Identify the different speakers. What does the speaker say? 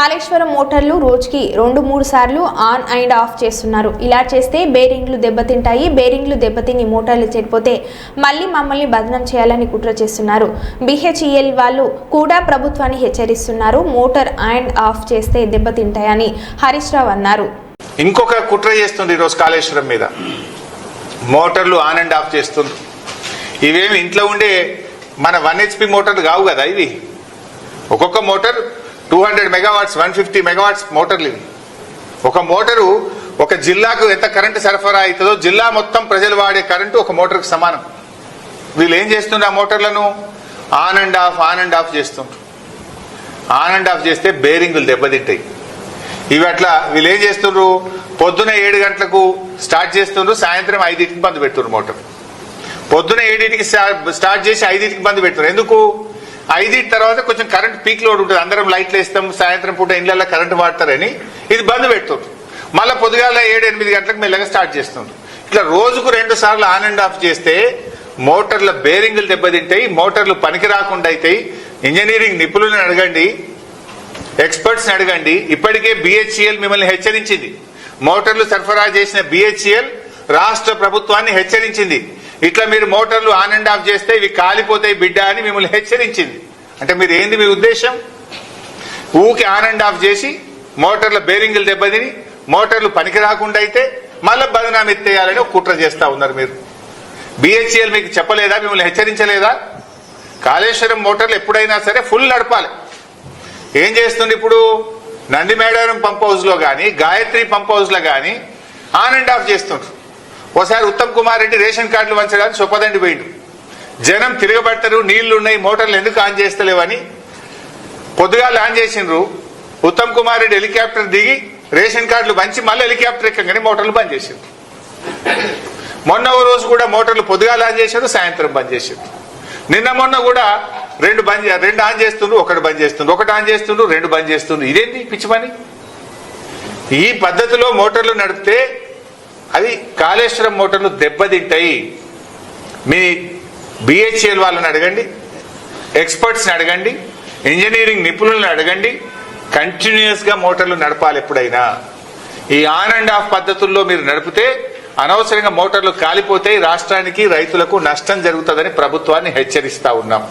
Speaker 1: కాళేశ్వరం మోటార్లు రోజుకి రెండు మూడు సార్లు ఆన్ అండ్ ఆఫ్ చేస్తున్నారు. ఇలా చేస్తే బేరింగ్లు దెబ్బతింటాయి బేరింగ్లు దెబ్బతిని మోటార్లు చెడిపోతే మళ్ళీ మమ్మల్ని బదనం చేయాలని కుట్ర చేస్తున్నారు. బిహెచ్ఈఎల్ వాళ్ళు కూడా ప్రభుత్వాన్ని హెచ్చరిస్తున్నారు మోటార్ అండ్ ఆఫ్ చేస్తే దెబ్బతింటాయని హరీష్ రావు అన్నారు.
Speaker 2: ఇంకొక కుట్ర చేస్తుంది ఈరోజు కాళేశ్వరం మీద. మోటార్లు ఆన్ అండ్ ఆఫ్ చేస్తుంది ఇవేమి ఇంట్లో ఉండే మన వన్ హెచ్పి మోటార్లు కావు కదా ఇవి. ఒక్కొక్క motor two hundred megawatts one fifty megawatts మోటార్లు ఇవి ఒక మోటారు ఒక జిల్లాకు ఎంత కరెంటు సరఫరా అవుతుందో జిల్లా మొత్తం ప్రజలు వాడే కరెంటు ఒక మోటార్కి సమానం. వీళ్ళు ఏం చేస్తుండ్రు ఆ మోటార్లను? On and off on and off చేస్తుండ్రు. ఆన్ అండ్ ఆఫ్ చేస్తే బేరింగులు దెబ్బతింటాయి. ఇవి అట్లా వీళ్ళు ఏం చేస్తుండ్రు? పొద్దున ఏడు గంటలకు స్టార్ట్ చేస్తుండ్రు సాయంత్రం ఐదింటికి బంద్ పెడుతుండ్రు మోటార్. పొద్దున ఏడింటికి స్టార్ట్ చేసి ఐదింటికి బంద్ పెడుతున్నారు ఎందుకు? ఐదింటి తర్వాత కొంచెం కరెంట్ పీక్ లోడ్ ఉంటుంది. అందరం లైట్లు వేస్తాం. సాయంత్రం పూట ఇళ్ళల్లో కరెంట్ వాడతారని ఇది బంద్ పెడుతుంది. మళ్ళీ పొద్దుగాల ఏడు ఎనిమిది గంటలకు మెల్లగా స్టార్ట్ చేస్తుంది. ఇట్లా రోజుకు రెండు సార్లు ఆన్ అండ్ ఆఫ్ చేస్తే మోటార్ల బేరింగులు దెబ్బతింటాయి మోటార్లు పనికి రాకుండా అవుతాయి ఇంజనీరింగ్ నిపుణులను అడగండి ఎక్స్పర్ట్స్ అడగండి. ఇప్పటికే బిహెచ్ఈఎల్ మిమ్మల్ని హెచ్చరించింది. మోటార్లు సరఫరా చేసిన బిహెచ్ఈఎల్ రాష్ట్ర ప్రభుత్వాన్ని హెచ్చరించింది. ఇట్లా మీరు మోటార్లు ఆన్ అండ్ ఆఫ్ చేస్తే ఇవి కాలిపోతాయి బిడ్డ అని మిమ్మల్ని హెచ్చరించింది. అంటే మీరు ఏంది మీ ఉద్దేశం? ఊకి ఆన్ అండ్ ఆఫ్ చేసి మోటార్ల బేరింగ్లు దెబ్బతిని మోటార్లు పనికి రాకుండా అయితే మళ్ళీ బదనాం ఎత్తేయాలని కుట్ర చేస్తా ఉన్నారు మీరు. బిహెచ్ఎల్ మీకు చెప్పలేదా? మిమ్మల్ని హెచ్చరించలేదా? కాళేశ్వరం మోటార్లు ఎప్పుడైనా సరే ఫుల్ నడపాలి. ఏం చేస్తుంది ఇప్పుడు? నందిమేడారం పంప్ హౌస్లో కానీ గాయత్రి పంప్ హౌస్లో కానీ ఆన్ అండ్ ఆఫ్ చేస్తుండ్రు. ఒకసారి ఉత్తమ్ కుమార్ రెడ్డి రేషన్ కార్డులు వంచడానికి చొప్పదండి పోయిండు. జనం తిరగబడతారు నీళ్ళు ఉన్నాయి మోటార్లు ఎందుకు ఆన్ చేస్తలేవని పొద్దుగాలు ఆన్ చేసిండ్రు. ఉత్తమ్ కుమార్ రెడ్డి హెలికాప్టర్ దిగి రేషన్ కార్డులు పంచి మళ్ళీ హెలికాప్టర్ ఎక్కగానే మోటార్లు బంద్ చేసిండ్రు. మొన్న ఓ రోజు కూడా మోటార్లు పొద్దుగాలు ఆన్ చేశారు సాయంత్రం బంద్ చేసిండ్రు. నిన్న మొన్న కూడా రెండు బంద్ చే- రెండు ఆన్ చేస్తుండ్రు ఒకటి బంద్ చేస్తుండ్రు ఒకటి ఆన్ చేస్తుండ్రు రెండు బంద్ చేస్తుండ్రు. ఇదేంటి పిచ్చి పని? ఈ పద్ధతిలో మోటార్లు నడిపితే అది కాళేశ్వరం మోటార్లు దెబ్బతింటాయి. మీ బిహెచ్ఎల్ వాళ్ళని అడగండి ఎక్స్పర్ట్స్ని అడగండి ఇంజనీరింగ్ నిపుణులను అడగండి కంటిన్యూస్గా మోటార్లు నడపాలి ఎప్పుడైనా. ఈ ఆన్ అండ్ ఆఫ్ పద్ధతుల్లో మీరు నడిపితే అనవసరంగా మోటార్లు కాలిపోతే రాష్ట్రానికి రైతులకు నష్టం జరుగుతుందని ప్రభుత్వాన్ని హెచ్చరిస్తా ఉన్నాం.